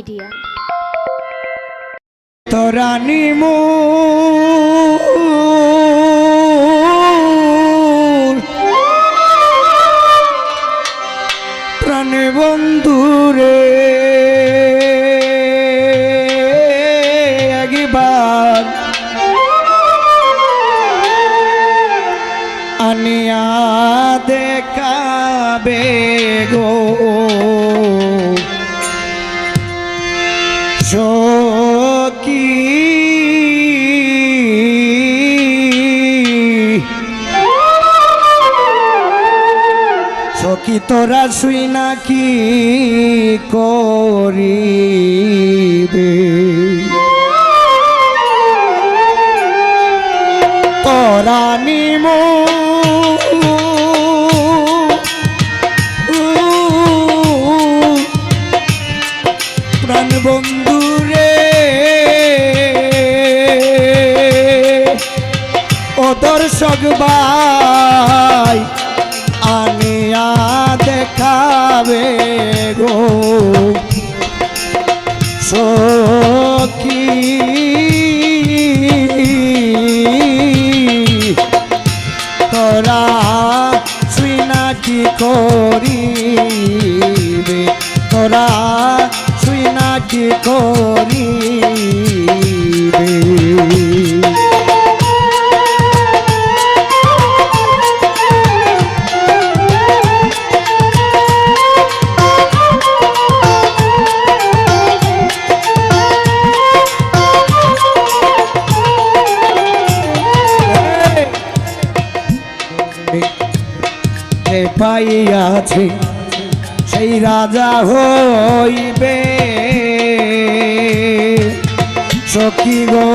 Media. তরানি মু সখী তোরা শুই নাকি করিবে? তোরা নিমো প্রাণ বন্ধু রে। ও দর্শক ভাই দেখাবে গো। সখী তোরা শুই নাকি করিবে? তোরা শুই নাকি করিবে? পাইয়াছে সেই রাজা হইবে। সখী গো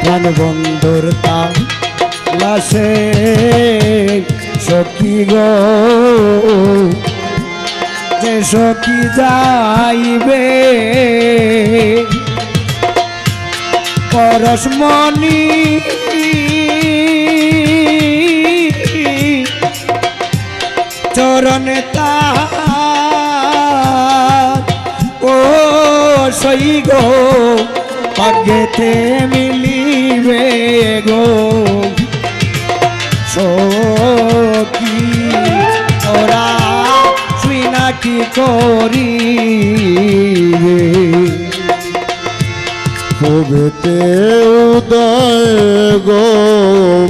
প্রাণ বন্ধুর লাশে সখী গো যে সখী যাইবে পরশমণি চরণে ও সই গো ভাগ্যেতে মিলিবে গো। সখী ওরা শুই নাকি করিবে? ভোগতে উদয় গো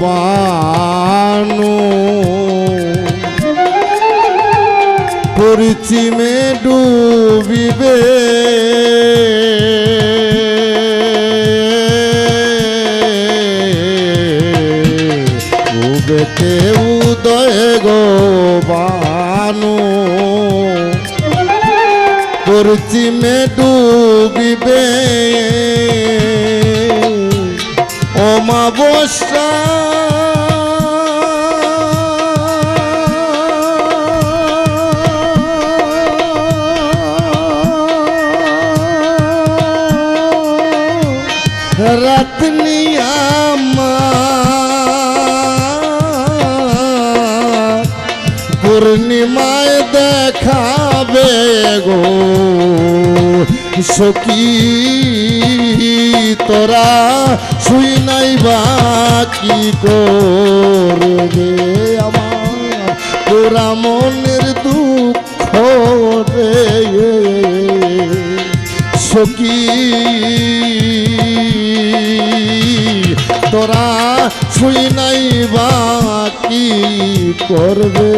বানু। পরিচিমে ডুবিবে। ভোগতে উদয় গো বানু। পশ্চিমে ডুবিবে। অমাবস্যা। রাত আমার। পূর্ণিমায় দেখাবে গো সখী। তোরা শুই নাই বা কি করবে আমার? তোরা মনের দুঃখ রে। তোরা শুই নাই বা কি করবে?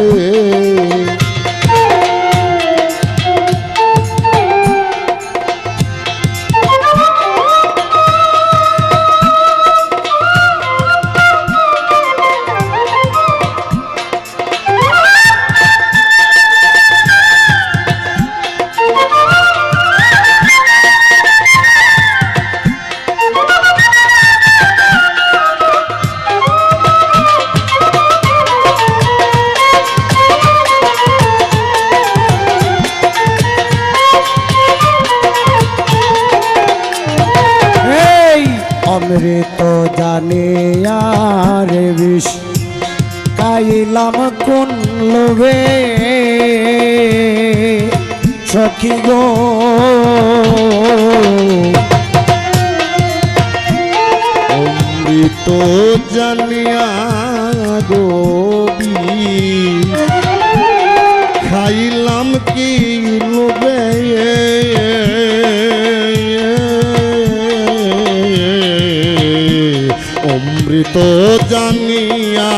অমৃত জানি আর বিষ। কাইলাম কোন লোভে। সখী গো। অমৃত জানিয়া গোবি অমৃত জানিয়া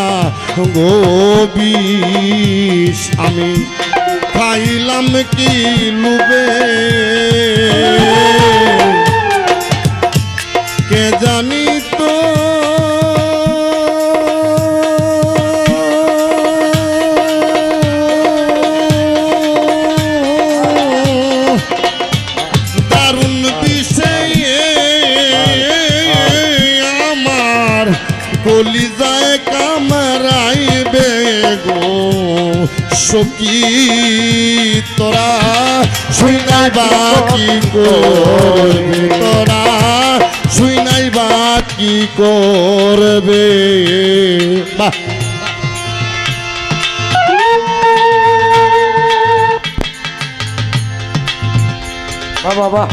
গোবিষ আমি খাইলাম কি লুবে? কলিজায় কামরাইবে গো সখী তোরা শুই নাই বাকি করবে তোরা? শুই নাই বাকি করবে? বাহ। বাহ বাবা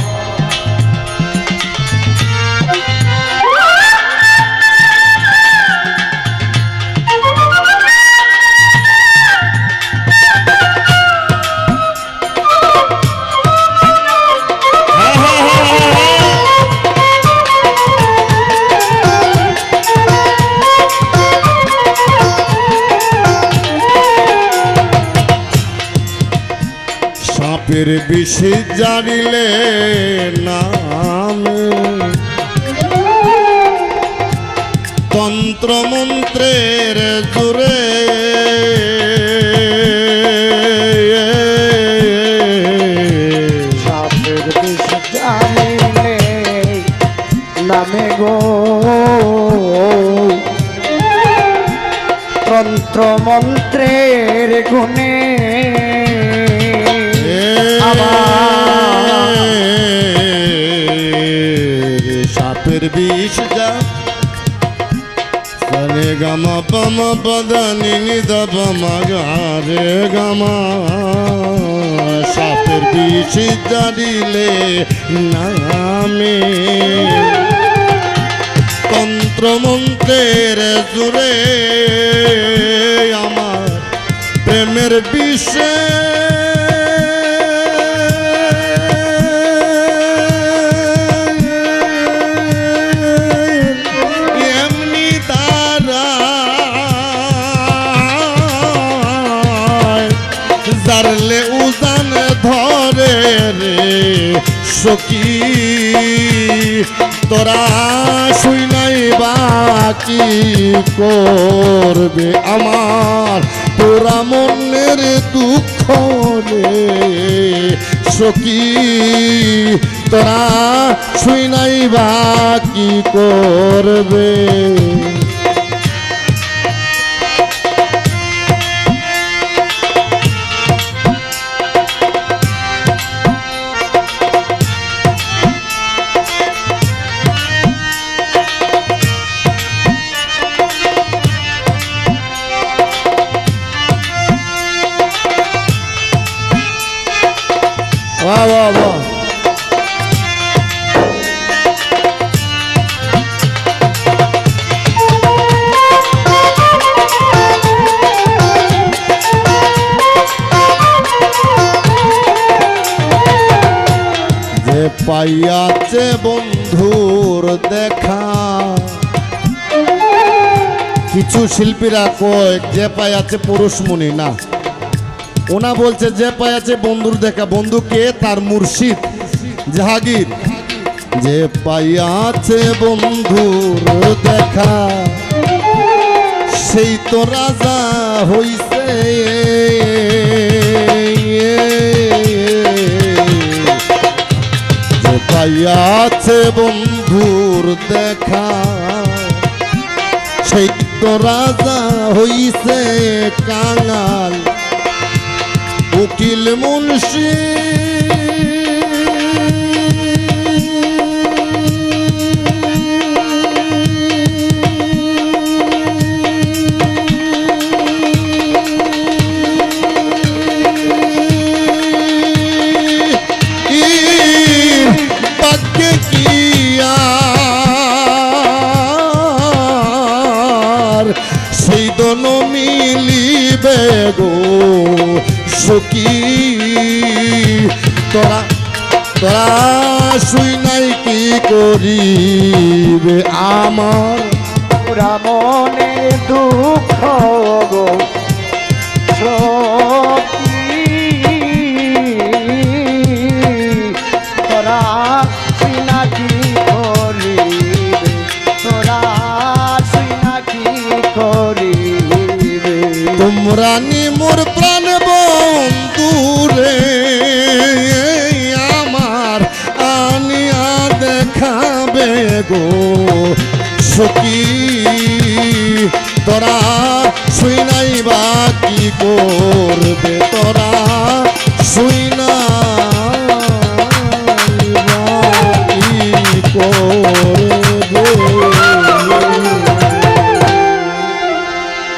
সাপের বিষে জানিলে নাম। তন্ত্রমন্ত্রের জুড়ে সাপের বিষ যা সরে গামা পামা পদানি নিদ পামা গারে গামা। সাপের বিষ জানিলে নামে। তন্ত্রমন্ত্রের জুড়ে আমার প্রেমের বিষে রে সখী, তোরা শুই নাই বাকি করবে আমার তোরা মনের দুঃখ রে সখী, তোরা শুই নাই বাকি করবে। পাইয়াছে বন্ধুর দেখা। কিছু শিল্পীরা কয় যে পাইয়াছে পুরুষ মুনি না। ওনা বলছে, যে পাইয়াছে বন্ধুর দেখা বন্ধুকে তার মুর্শিদ জাহাগীর যে পাইয়াছে বন্ধুর দেখা, সেই তো রাজা হইছে। যে পাইয়াছে বন্ধুর দেখা, সেই তো রাজা হইছে কাঙাল। উকিল মুন্সি। সেই দন মিলিবে গো। সখী তোরা তোরা শুই নাই কি করিবে আমার? মনে দুঃখ গো। সখী তোরা শুই নাই বা কি করবে তোরা?